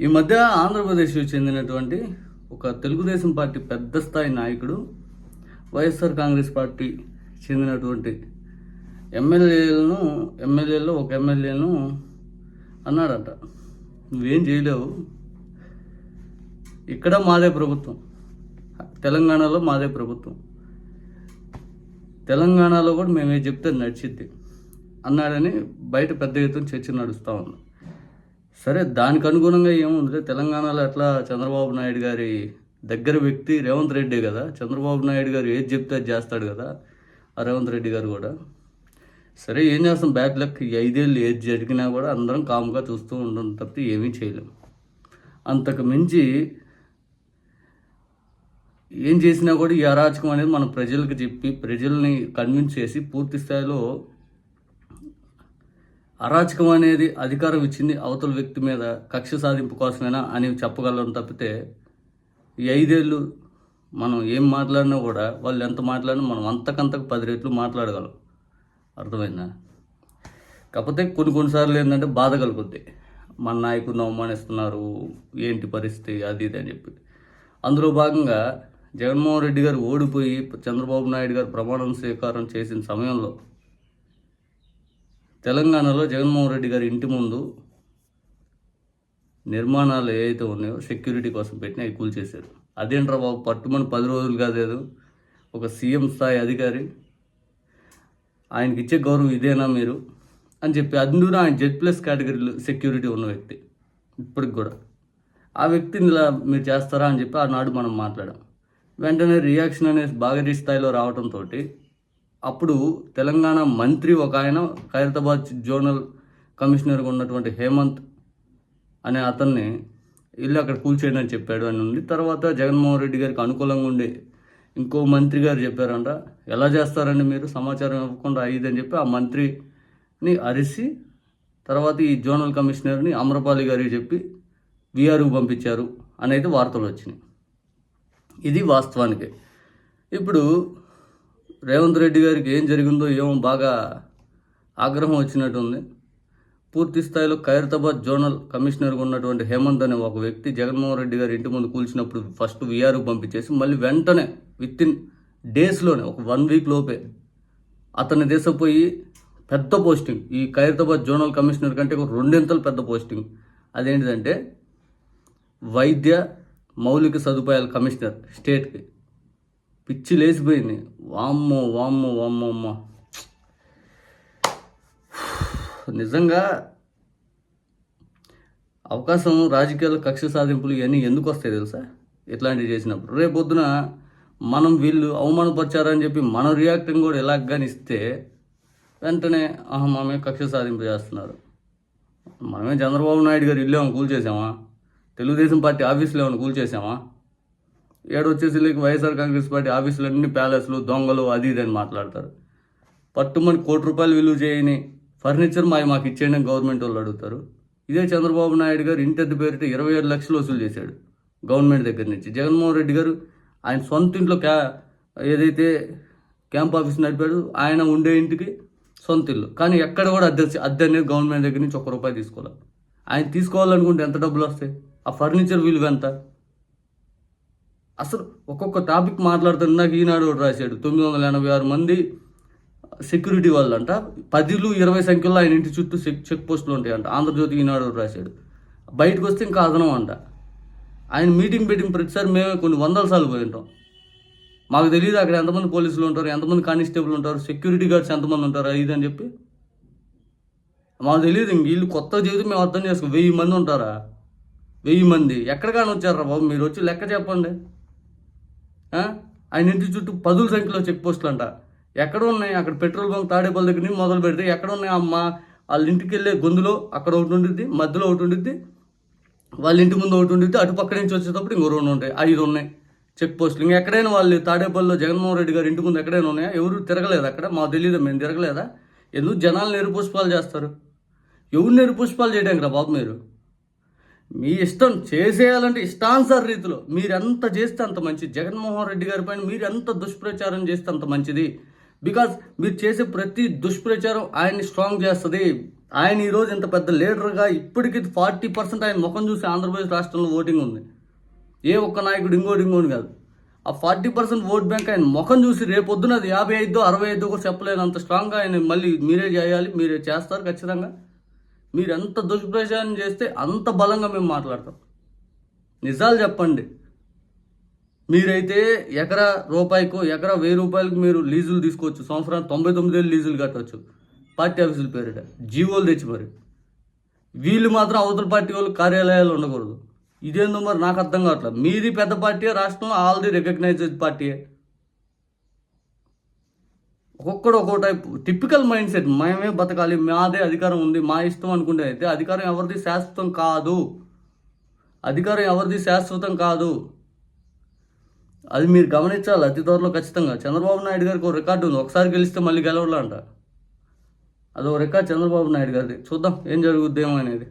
ఈ మధ్య ఆంధ్రప్రదేశ్కి చెందినటువంటి ఒక తెలుగుదేశం పార్టీ పెద్ద స్థాయి నాయకుడు వైఎస్ఆర్ కాంగ్రెస్ పార్టీ చెందినటువంటి ఎమ్మెల్యేలను ఎమ్మెల్యేలో ఒక ఎమ్మెల్యేను అన్నాడట. నువ్వేం చేయలేవు. ఇక్కడ మాదే ప్రభుత్వం. తెలంగాణలో మాదే ప్రభుత్వం. తెలంగాణలో కూడా మేమే చెప్తే నడిచిద్ది అన్నాడని బయట పెద్ద ఎత్తున చర్చ నడుస్తూ ఉంది. సరే దానికి అనుగుణంగా ఏముంది? తెలంగాణలో అట్లా చంద్రబాబు నాయుడు గారి దగ్గర వ్యక్తి రేవంత్ రెడ్డి కదా? చంద్రబాబు నాయుడు గారు ఏది చెప్తే అది చేస్తాడు కదా ఆ రేవంత్ రెడ్డి గారు కూడా. సరే ఏం చేస్తాం? బ్యాడ్ లక్ ఈ ఐదేళ్ళు ఏది జరిగినా కూడా అందరం కామ్గా చూస్తూ ఉండడం తప్పితే ఏమీ చేయలేం. అంతకు మించి ఏం చేసినా కూడా ఈ అరాచకం అనేది మనం ప్రజలకు చెప్పి ప్రజల్ని కన్విన్స్ చేసి పూర్తి స్థాయిలో అరాచకం అనేది అధికారం ఇచ్చింది అవతల వ్యక్తి మీద కక్ష సాధింపు కోసమేనా అని చెప్పగలం తప్పితే ఈ ఐదేళ్ళు మనం ఏం మాట్లాడినా కూడా వాళ్ళు ఎంత మాట్లాడినా మనం అంతకంతకు పది రెట్లు మాట్లాడగలం. అర్థమైందా? కాకపోతే కొన్ని కొన్నిసార్లు ఏంటంటే బాధ కలుగుద్ది. మన నాయకుడిని అవమానిస్తున్నారు ఏంటి పరిస్థితి అది ఇది అని చెప్పి. అందులో భాగంగా జగన్మోహన్ రెడ్డి గారు ఓడిపోయి చంద్రబాబు నాయుడు గారు ప్రమాణం స్వీకారం చేసిన సమయంలో తెలంగాణలో జగన్మోహన్ రెడ్డి గారి ఇంటి ముందు నిర్మాణాలు ఏవైతే ఉన్నాయో సెక్యూరిటీ కోసం పెట్టిన అవి కూల్చేశారు. అదేంట్రా బాబు పట్టుమని పది రోజులు కాలేదు ఒక సీఎం స్థాయి అధికారి ఆయనకి ఇచ్చే గౌరవం ఇదేనా మీరు? అని చెప్పి అందులో ఆయన జెడ్ ప్లస్ కేటగిరీలో సెక్యూరిటీ ఉన్న వ్యక్తి ఇప్పటికి కూడా. ఆ వ్యక్తిని ఇలా మీరు చేస్తారా అని చెప్పి ఆనాడు మనం మాట్లాడాం. వెంటనే రియాక్షన్ అనేది బాగా స్థాయిలో రావడంతో అప్పుడు తెలంగాణ మంత్రి ఒక ఆయన ఖైరతాబాద్ జోనల్ కమిషనర్గా ఉన్నటువంటి హేమంత్ అనే అతన్ని ఇల్లు అక్కడ కూల్చేయండి అని చెప్పాడు అని ఉంది. తర్వాత జగన్మోహన్ రెడ్డి గారికి అనుకూలంగా ఉండి ఇంకో మంత్రి గారు చెప్పారంట ఎలా చేస్తారండి మీరు? సమాచారం ఇవ్వకుండా అయ్యిదని చెప్పి ఆ మంత్రిని అరిసి తర్వాత ఈ జోనల్ కమిషనర్ని అమ్రపాలి గారికి చెప్పి విఆర్కు పంపించారు అనేది వార్తలు వచ్చినాయి. ఇది వాస్తవానికి. ఇప్పుడు రేవంత్ రెడ్డి గారికి ఏం జరిగిందో ఏమో బాగా ఆగ్రహం వచ్చినట్టుంది పూర్తి స్థాయిలో ఖైరతాబాద్ జోనల్ కమిషనర్గా ఉన్నటువంటి హేమంత్ అనే ఒక వ్యక్తి జగన్మోహన్ రెడ్డి గారి ఇంటి ముందు కూల్చినప్పుడు ఫస్ట్ విఆర్కు పంపించేసి మళ్ళీ వెంటనే విత్ ఇన్ డేస్లోనే ఒక వన్ వీక్ లోపే అతన్ని తీసుకుపోయి పెద్ద పోస్టింగ్. ఈ ఖైరతాబాద్ జోనల్ కమిషనర్ కంటే ఒక రెండింతలు పెద్ద పోస్టింగ్. అదేంటిదంటే వైద్య మౌలిక సదుపాయాల కమిషనర్ స్టేట్కి. పిచ్చి లేచిపోయింది. వామ్మో వామ్మో వామ్మో అమ్మ. నిజంగా అవకాశం రాజకీయాల కక్ష సాధింపులు ఇవన్నీ ఎందుకు వస్తాయి తెలుసా? ఇట్లాంటివి చేసినప్పుడు. రేపొద్దున మనం వీళ్ళు అవమానపరిచారని చెప్పి మన రియాక్టింగ్ కూడా ఎలా ఇస్తే వెంటనే ఆహా మామే కక్ష సాధింపు చేస్తున్నారు. మనమే చంద్రబాబు నాయుడు గారు ఇల్లు ఏమైనా కూల్చేసామా? తెలుగుదేశం పార్టీ ఆఫీసులో ఏమైనా కూల్చేసామా? ఏడు వచ్చేసి లేక వైఎస్ఆర్ కాంగ్రెస్ పార్టీ ఆఫీసులు అన్ని ప్యాలెస్లు దొంగలు అది ఇది అని మాట్లాడతారు. పట్టుమని కోటి రూపాయలు విలువ చేయని ఫర్నిచర్ మావి మాకు ఇచ్చేయండి అని గవర్నమెంట్ వాళ్ళు అడుగుతారు. ఇదే చంద్రబాబు నాయుడు గారు ఇంటి పేరిట ఇరవై ఏడు లక్షలు వసూలు చేశాడు గవర్నమెంట్ దగ్గర నుంచి. జగన్మోహన్ రెడ్డి గారు ఆయన సొంత ఇంట్లో క్యా ఏదైతే క్యాంప్ ఆఫీస్ నడిపాడు ఆయన ఉండే ఇంటికి సొంత ఇల్లు. కానీ ఎక్కడ కూడా అద్దె అద్దె అనేది గవర్నమెంట్ దగ్గర నుంచి ఒక్క రూపాయి తీసుకోవాలి. ఆయన తీసుకోవాలనుకుంటే ఎంత డబ్బులు వస్తాయి? ఆ ఫర్నిచర్ విలువ ఎంత? అసలు ఒక్కొక్క టాపిక్ మాట్లాడుతున్న నాకు ఈనాడు ఒకటి రాశాడు. తొమ్మిది వందల ఎనభై ఆరు మంది సెక్యూరిటీ వాళ్ళంట. పదిలు ఇరవై సంఖ్యలో ఆయన ఇంటి చుట్టూ చెక్ చెక్ పోస్టులు ఉంటాయంట. ఆంధ్రజ్యోతి ఈనాడు ఒకటి రాశాడు. బయటకు వస్తే ఇంకా అదనం అంట. ఆయన మీటింగ్ పెట్టిన ప్రతిసారి మేమే కొన్ని వందల సార్లు పోయి ఉంటాం. మాకు తెలియదు అక్కడ ఎంతమంది పోలీసులు ఉంటారు ఎంతమంది కానిస్టేబుల్ ఉంటారు సెక్యూరిటీ గార్డ్స్ ఎంతమంది ఉంటారు ఇది అని చెప్పి. మాకు తెలియదు ఇంక వీళ్ళు కొత్త చేసి మేము అర్థం చేసుకో. వెయ్యి మంది ఉంటారా? వెయ్యి మంది. ఎక్కడికైనా వచ్చారా బాబు? మీరు వచ్చి లెక్క చెప్పండి. ఆయన ఇంటి చుట్టూ పదుల సంఖ్యలో చెక్ పోస్టులు అంట. ఎక్కడ ఉన్నాయి? అక్కడ పెట్రోల్ బంక్ తాడేపల్లి దగ్గర నుంచి మొదలు పెడితే ఎక్కడ ఉన్నాయి? అమ్మ వాళ్ళ ఇంటికి వెళ్ళే గొంతులో అక్కడ ఒకటి ఉండిద్ది మధ్యలో ఒకటి ఉండిద్ది వాళ్ళ ఇంటి ముందు ఒకటి ఉండిద్ది అటు పక్క నుంచి వచ్చేటప్పుడు ఇంకో రెండు ఉంటాయి. ఐదు ఉన్నాయి చెక్ పోస్టులు. ఇంకా ఎక్కడైనా వాళ్ళు తాడేపల్లిలో జగన్మోహన్ రెడ్డి గారి ఇంటి ముందు ఎక్కడైనా ఉన్నాయా? ఎవరు తిరగలేదు అక్కడ. మాకు తెలియదు మేము తిరగలేదా? ఎందుకు జనాలు నిరుపుష్పాలు చేస్తారు? ఎవరు నిరుపుష్పాలు చేయడానికి రా బాబు మీరు? మీ ఇష్టం చేసేయాలంటే ఇష్టానుసార రీతిలో మీరు చేస్తే అంత మంచిది. జగన్మోహన్ రెడ్డి గారి పైన మీరు ఎంత దుష్ప్రచారం చేస్తే అంత మంచిది. బికాజ్ మీరు చేసే ప్రతి దుష్ప్రచారం ఆయన్ని స్ట్రాంగ్ చేస్తుంది. ఆయన ఈరోజు ఇంత పెద్ద లీడర్గా ఇప్పటికీ ఫార్టీ పర్సెంట్ ఆయన ముఖం చూసి ఆంధ్రప్రదేశ్ రాష్ట్రంలో ఓటింగ్ ఉంది. ఏ ఒక్క నాయకుడు ఇంకోటి ఇంకోటి కాదు. ఆ ఫార్టీ పర్సెంట్ ఓట్ బ్యాంక్ ఆయన ముఖం చూసి రేపొద్దున అది యాభై ఐదు అరవై ఐదు కూడా చెప్పలేనంత స్ట్రాంగ్గా ఆయన మళ్ళీ మీరే చేయాలి మీరే చేస్తారు ఖచ్చితంగా. మీరు ఎంత దుష్ప్రచారం చేస్తే అంత బలంగా మేము మాట్లాడతాం. నిజాలు చెప్పండి. మీరైతే ఎకరా రూపాయికో ఎకరా వెయ్యి రూపాయలకు మీరు లీజులు తీసుకోవచ్చు. సంవత్సరానికి తొంభై తొమ్మిది వేలు లీజులు కట్టవచ్చు పార్టీ ఆఫీసుల పేరిట. జీవోలు తెచ్చి మరి. వీళ్ళు మాత్రం అవతల పార్టీ వాళ్ళు కార్యాలయాలు ఉండకూడదు. ఇదేందో మరి నాకు అర్థం కావట్లేదు. మీది పెద్ద పార్టీ రాష్ట్రంలో ఆల్రెడీ రికగ్నైజ్డ్ పార్టీయే? ఒక్కొక్కడు ఒక్కో టైప్ టిపికల్ మైండ్ సెట్ మేమే బతకాలి. మాదే అధికారం ఉంది. మా ఇష్టం అనుకుంటే అయితే అధికారం ఎవరిది? శాశ్వతం కాదు. అధికారం ఎవరిది? శాశ్వతం కాదు. అది మీరు గమనించాలి. అతి త్వరలో ఖచ్చితంగా. చంద్రబాబు నాయుడు గారికి ఒక రికార్డు ఉంది. ఒకసారి గెలిస్తే మళ్ళీ గెలవాలంట అదో రికార్డ్ చంద్రబాబు నాయుడు గారిది. చూద్దాం. ఏం జరుగుద్దేమో అనేది.